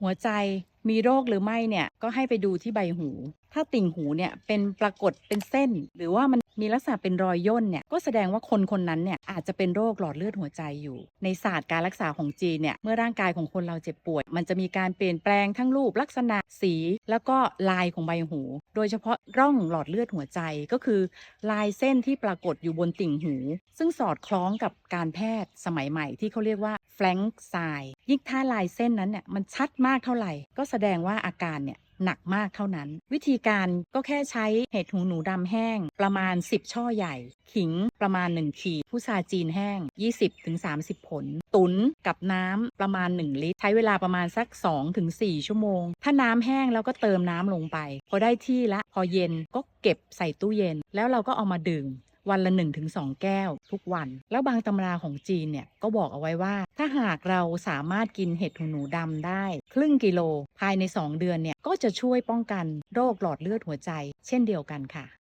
หัวใจมีโรคหรือไม่เนี่ยก็ให้ไปดูที่ใบหู ถ้าติ่งหูเนี่ยเป็นปรากฏเป็นเส้น หรือว่ามันมีลักษณะเป็นรอยย่นเนี่ยก็แสดงว่าคนคนนั้นเนี่ยอาจจะเป็นโรคหลอดเลือดหัวใจอยู่ ในศาสตร์การรักษาของจีนเนี่ยเมื่อร่างกายของคนเราเจ็บป่วย มันจะมีการเปลี่ยนแปลงทั้งรูปลักษณะสี แล้วก็ลายของใบหู โดยเฉพาะร่องหลอดเลือดหัวใจก็คือ ลายเส้นที่ปรากฏอยู่บนติ่งหู ซึ่งสอดคล้องกับการแพทย์สมัยใหม่ที่เขาเรียกว่า แฟลงก์ไซยิ่งถ้าลายเส้นนั้นเนี่ยมันชัดมากเท่าไหร่ ก็แสดงว่าอาการเนี่ยหนักมากเท่านั้น วิธีการก็แค่ใช้เห็ดหูหนูดำแห้ง ประมาณ 10 ช่อใหญ่ ขิงประมาณ 1 ขีดพุทราจีนแห้ง 20-30 ผล ตุนกับน้ำประมาณ 1 ลิตร ใช้เวลาประมาณสัก 2-4 ชั่วโมง ถ้าน้ำแห้งแล้วก็เติมน้ำลงไป พอได้ที่ละ พอเย็นก็เก็บใส่ตู้เย็น แล้วเราก็เอามาดื่ม วันละ 1-2 แก้วทุกวัน แล้วบางตำราของจีนเนี่ยก็บอกเอาไว้ว่า ถ้าหากเราสามารถกินเห็ดหูหนูดำได้ ครึ่งกิโล ภายใน 2 เดือนเนี่ยก็จะช่วยป้องกันโรคหลอดเลือดหัวใจ เช่นเดียวกันค่ะ